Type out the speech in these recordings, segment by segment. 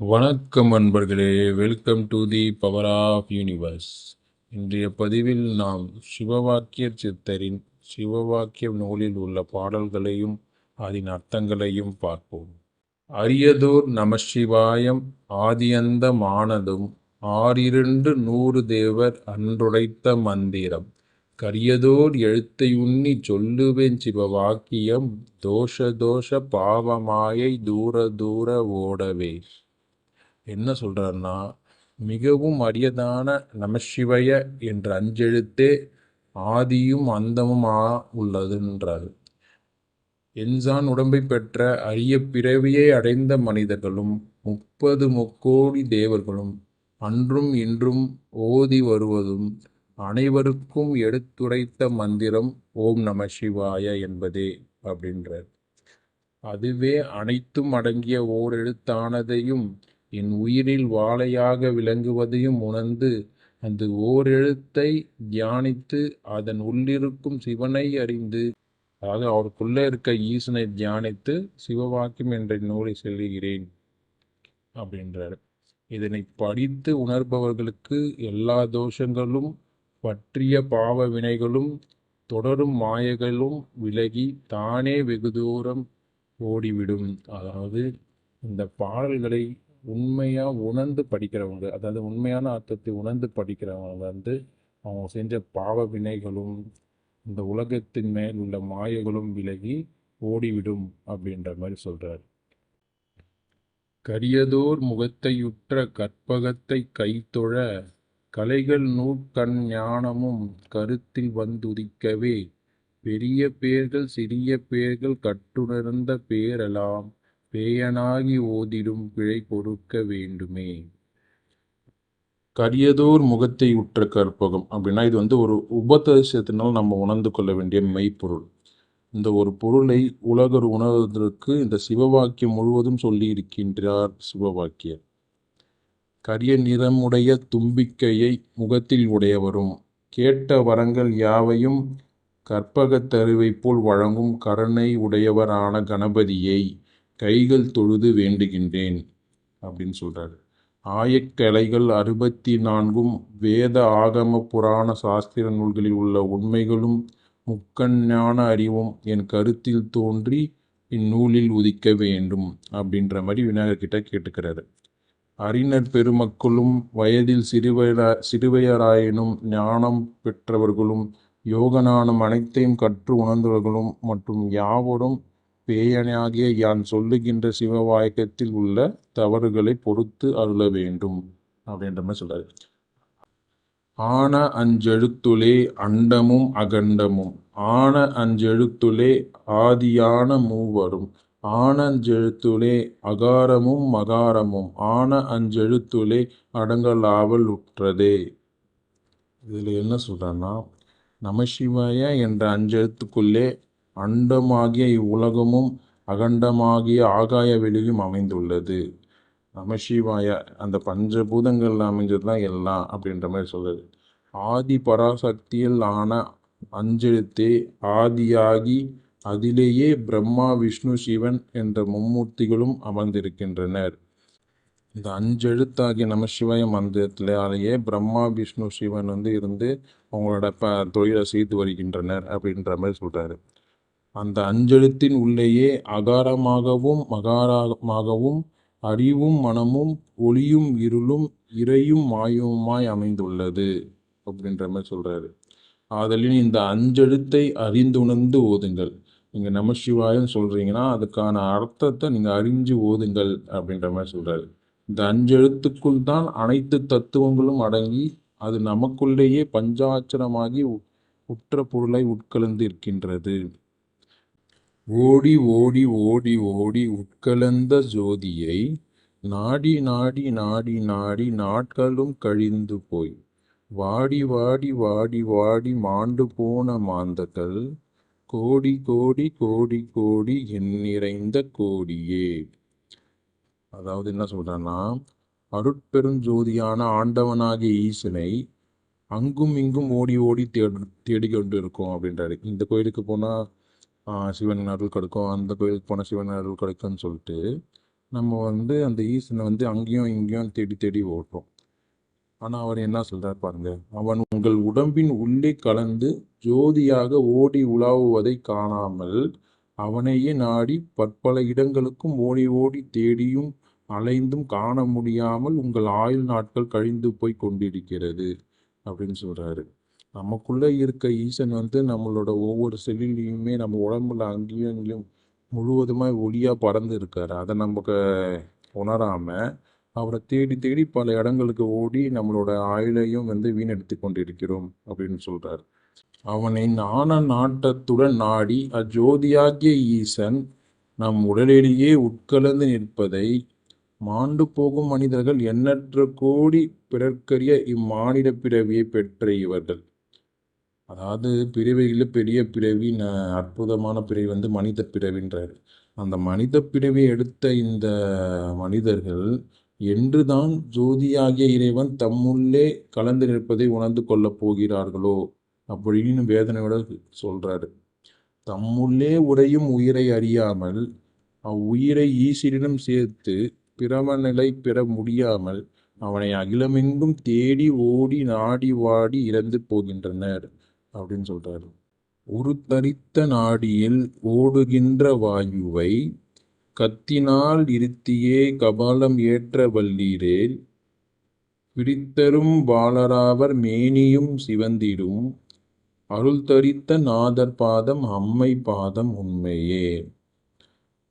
வணக்கம் அன்பர்களே welcome to the power of universe இன்றைய பதிவில் நாம் சிவவாக்கிய சித்தரின் சிவவாக்கிய நூலில் உள்ள பாடல்களையும் அதன் அர்த்தங்களையும் பார்ப்போம். அரியதோர் நமசிவாயம் ஆதியந்தமானதும் ஆறிரண்டு நூறு தேவர் அன்றுடைத்த மந்திரம். கரியதோர் எழுத்தையுண்ணி சொல்லுவேன் சிவவாக்கியம் தோஷ தோஷ பாவமாயை தூர தூர ஓடவே. என்ன சொல்றாருன்னா மிகவும் அரியதான நமசிவய என்ற அஞ்செழுத்தே ஆதியும் அந்தமுமா உள்ளதுன்றாரு. என்சான் உடம்பை பெற்ற அரிய பிறவியை அடைந்த மனிதர்களும் முப்பது முக்கோடி தேவர்களும் அன்றும் இன்றும் ஓதி வருவதும் அனைவருக்கும் எடுத்துரைத்த மந்திரம் ஓம் நம சிவாய என்பதே அப்படின்றார். அதுவே அனைத்தும் அடங்கிய ஓர் எழுத்தானதையும் என் உயிரில் வாழையாக விளங்குவதையும் உணர்ந்து அந்த ஓரெழுத்தை தியானித்து அதன் உள்ளிருக்கும் சிவனை அறிந்து அதாவது அவருக்குள்ளே இருக்க ஈசனை தியானித்து சிவவாக்கியம் என்ற நூலை செல்கிறேன் அப்படின்றார். இதனை படித்து உணர்பவர்களுக்கு எல்லா தோஷங்களும் பற்றிய பாவ வினைகளும் தொடரும் மாயைகளும் விலகி தானே வெகு தூரம் ஓடிவிடும். அதாவது இந்த பாடல்களை உண்மையா உணர்ந்து படிக்கிறவங்க அதாவது உண்மையான அர்த்தத்தை உணர்ந்து படிக்கிறவங்க வந்து அவங்க செஞ்ச பாவ வினைகளும் இந்த உலகத்தின் மேல் உள்ள மாயைகளும் விலகி ஓடிவிடும் அப்படின்ற மாதிரி சொல்றாரு. கரியதோர் முகத்தையுற்ற கற்பகத்தை கைத்தொழ கலைகள் நூற்கண் ஞானமும் கருத்தில் வந்துதிக்கவே பெரிய பேர்கள் சிறிய பேர்கள் கட்டுணர்ந்த பேரெல்லாம் பேயனாகி ஓதிடும் பிழை பொறுக்க வேண்டுமே. கரியதோர் முகத்தை உற்ற கற்பகம். அப்படின்னா இது வந்து ஒரு உபதேசத்தினால் நம்ம உணர்ந்து கொள்ள வேண்டிய மெய்ப்பொருள். இந்த ஒரு பொருளை உலகர் உணர்வதற்கு இந்த சிவவாக்கியம் முழுவதும் சொல்லி இருக்கின்றார் சிவவாக்கியர். கரிய நிறமுடைய தும்பிக்கையை முகத்தில் உடையவரும் கேட்ட வரங்கள் யாவையும் கற்பகத் தருவை போல் வழங்கும் கருணை உடையவரான கணபதியை கைகள் தொழுது வேண்டுகின்றேன் அப்படின்னு சொல்கிறாரு ஆயக்கலைகள் அறுபத்தி நான்கும் வேத ஆகம புராண சாஸ்திர நூல்களில் உள்ள உண்மைகளும் முக்கஞான அறிவும் என் கருத்தில் தோன்றி இந்நூலில் உதிக்க வேண்டும் அப்படின்ற மாதிரி விநாயகர் கிட்ட கேட்டுக்கிறாரு. அறிஞர் பெருமக்களும் வயதில் சிறுவயரா சிறுவையராயினும் ஞானம் பெற்றவர்களும் யோகநானம் அனைத்தையும் கற்று உணர்ந்தவர்களும் மற்றும் யாவரும் பேயனாகிய யான் சொல்லுகின்ற சிவவாயக்கத்தில் உள்ள தவறுகளை பொறுத்து அருள வேண்டும் அப்படின்ற மாதிரி சொல்றாரு. ஆன அஞ்செழுத்துளே அண்டமும் அகண்டமும் ஆன அஞ்செழுத்துளே ஆதியான மூவரும் ஆன அஞ்செழுத்துளே அகாரமும் மகாரமும் ஆன அஞ்செழுத்துளே அடங்கலாவல் உற்றதே. இதில் என்ன சொல்கிறேன்னா நமசிவாய என்ற அஞ்செழுத்துக்குள்ளே அண்டமாகிய இவ்வுலகமும் அகண்டமாகிய ஆகாய வெளியும் அமைந்துள்ளது. நமசிவாய அந்த பஞ்சபூதங்களில் அமைஞ்சது தான் எல்லாம் அப்படின்ற மாதிரி சொல்லுது ஆதி பராசக்தியில் ஆன அஞ்செழுத்தே ஆதியாகி அதிலேயே பிரம்மா விஷ்ணு சிவன் என்ற மும்மூர்த்திகளும் அமர்ந்திருக்கின்றனர். இந்த அஞ்செழுத்தாகிய நமசிவாய மந்திரத்திலேயே பிரம்மா விஷ்ணு சிவன் வந்து இருந்து அவங்களோட ப தொழிலை செய்து வருகின்றனர் அப்படின்ற மாதிரி சொல்கிறாரு அந்த அஞ்செழுத்தின் உள்ளேயே அகாரமாகவும் மகாரமாகவும் அறிவும் மனமும் ஒளியும் இருளும் இறையும் மாயவுமாய் அமைந்துள்ளது அப்படின்ற மாதிரி சொல்கிறாரு ஆதலின் இந்த அஞ்செழுத்தை அறிந்துணர்ந்து ஓதுங்கள். நீங்கள் நமசிவாயம் சொல்கிறீங்கன்னா அதுக்கான அர்த்தத்தை நீங்கள் அறிஞ்சு ஓதுங்கள் அப்படின்ற மாதிரி சொல்கிறாரு இந்த அஞ்செழுத்துக்குள் தான் அனைத்து தத்துவங்களும் அடங்கி அது நமக்குள்ளேயே பஞ்சாட்சரமாகி உற்ற பொருளை உட்கலந்து இருக்கின்றது. ஓடி ஓடி ஓடி ஓடி உட்கலந்த ஜோதியை நாடி நாடி நாடி நாடி நாட்களும் கழிந்து போய். வாடி வாடி வாடி வாடி மாண்டு போன மாந்தர்கள் கோடி கோடி கோடி கோடி என் நிறைந்த கோடியே. அதாவது என்ன சொல்றேன்னா அருட்பெருஞ்சோதியான ஆண்டவனாகிய ஈசனை அங்கும் இங்கும் ஓடி ஓடி தேடு தேடிக்கொண்டு இருக்கோம் அப்படின்றாரு. இந்த கோயிலுக்கு போனால் சிவன் அருள் கிடைக்கும். அந்த கோயிலுக்கு போனால் சிவன் அருள் கிடைக்கும்னு சொல்லிட்டு நம்ம வந்து அந்த ஈசனை வந்து அங்கேயும் இங்கேயும் தேடி தேடி ஓடுறோம். ஆனால் அவர் என்ன சொல்றார் பாருங்க அவன் உங்கள் உடம்பின் உள்ளே கலந்து ஜோதியாக ஓடி உலாவுவதை காணாமல் அவனையே நாடி பற்பல இடங்களுக்கும் ஓடி ஓடி தேடியும் அலைந்தும் காண முடியாமல் உங்கள் ஆயுள் நாட்கள் கழிந்து போய் கொண்டிருக்கிறது அப்படின்னு சொல்றாரு. நமக்குள்ளே இருக்க ஈசன் வந்து நம்மளோட ஒவ்வொரு செல்லிலையுமே நம்ம உடம்புல அங்கேயும் இங்கேயும் முழுவதுமாக ஒளியாக பறந்து இருக்காரு. அதை நமக்கு உணராமல் அவரை தேடி தேடி பல இடங்களுக்கு ஓடி நம்மளோட ஆயுளையும் வந்து வீணடித்து கொண்டிருக்கிறோம் அப்படின்னு சொல்கிறார் அவனை நாண நாட்டத்துடன் நாடி அஜோதியாகிய ஈசன் நம் உடலிலேயே உட்கலந்து நிற்பதை மாண்டு போகும் மனிதர்கள் எண்ணற்ற கோடி பிறர்க்கரிய இம்மானிட பிறவியை பெற்ற இவர்கள். அதாவது பிறவிகளில் பெரிய பிறவி ந அற்புதமான பிறவி வந்து மனித பிறவின்றார். அந்த மனித பிறவி எடுத்த இந்த மனிதர்கள் என்றுதான் ஜோதியாகிய இறைவன் தம்முள்ளே கலந்து நிற்பதை உணர்ந்து கொள்ளப் போகிறார்களோ? அப்படின்னு வேதனையோட சொல்றாரு. தம்முள்ளே உடையும் உயிரை அறியாமல் அவ்வுயிரை ஈசிரிடம் சேர்த்து பிரம நிலை பெற முடியாமல் அவனை அகிலமெங்கும் தேடி ஓடி நாடி வாடி இறந்து போகின்றனர். அப்படின்னு சொல்றாரு. ஒரு நாடியில் ஓடுகின்ற வாயுவை கத்தினால் இருத்தியே கபாலம் ஏற்ற வல்லீரேல் பிடித்தரும் பாலராவர் மேனியும் சிவந்திடும் அருள் தரித்த நாதர் பாதம் அம்மை பாதம் உண்மையே.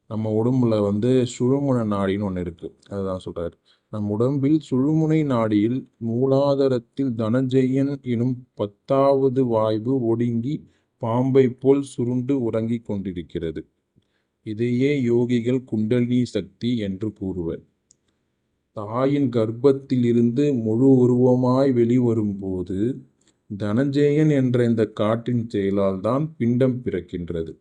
நம்ம உடம்புல வந்து சுழுமுன நாடின்னு ஒன்று இருக்கு. அதுதான் சொல்றாரு. நம் உடம்பில் சுழுமுனை நாடியில் மூலாதாரத்தில் தனஞ்செயன் எனும் பத்தாவது வாய்வு ஒடுங்கி பாம்பை போல் சுருண்டு உறங்கிக் கொண்டிருக்கிறது. இதையே யோகிகள் குண்டலினி சக்தி என்று கூறுவர். தாயின் கர்ப்பத்திலிருந்து முழு உருவமாய் வெளிவரும்போது தனஞ்சேயன் என்ற இந்த காட்டின் செயலால் தான் பிண்டம் பிறக்கின்றது.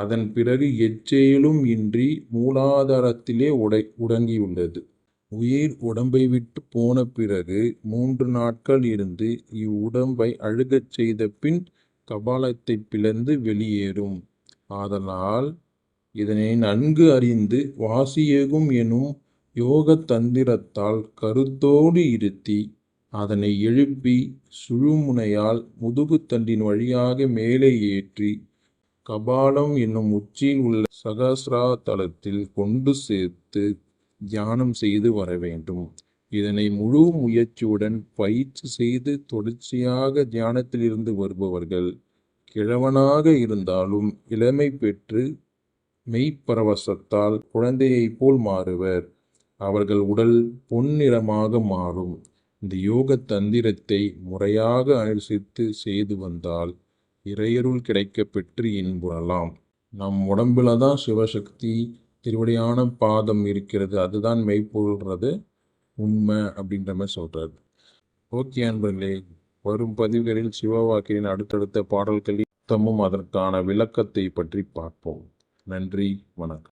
அதன் பிறகு எச்செயலும் இன்றி மூலாதாரத்திலே உடை உடங்கியுள்ளது. உயிர் உடம்பை விட்டு போன பிறகு மூன்று நாட்கள் இருந்து இவ்வுடம்பை அழுகச் செய்த பின் கபாலத்தை பிளந்து வெளியேறும். ஆதலால் இதனை நன்கு அறிந்து வாசியேகும் எனும் யோக தந்திரத்தால் கருத்தோடு இருத்தி அதனை எழுப்பி சுழுமுனையால் முதுகுத்தண்டின் வழியாக மேலே ஏற்றி கபாலம் என்னும் உச்சியில் உள்ள சகசிராதலத்தில் கொண்டு சேர்த்து தியானம் செய்து வர வேண்டும். இதனை முழு முயற்சியுடன் பயிற்சி செய்து தொடர்ச்சியாக தியானத்திலிருந்து வருபவர்கள் கிழவனாக இருந்தாலும் இளமை பெற்று மெய்ப்பரவசத்தால் குழந்தையைப் போல் மாறுவர். அவர்கள் உடல் பொன்னிறமாக மாறும். இந்த யோக தந்திரத்தை முறையாக அனுசரித்து செய்து வந்தால் இறையருள் கிடைக்கப் பெற்று இன்புறலாம் நம் உடம்புல தான் சிவசக்தி திருவடியான பாதம் இருக்கிறது. அதுதான் மெய்ப்பொருள்றது. உண்மை அப்படின்ற மாதிரி சொல்கிறார் ஓகே அன்பர்களே வரும் பதிவுகளில் சிவவாக்கியின் அடுத்தடுத்த பாடல்களில் தம்மும் அதற்கான விளக்கத்தை பற்றி பார்ப்போம். நன்றி வணக்கம்.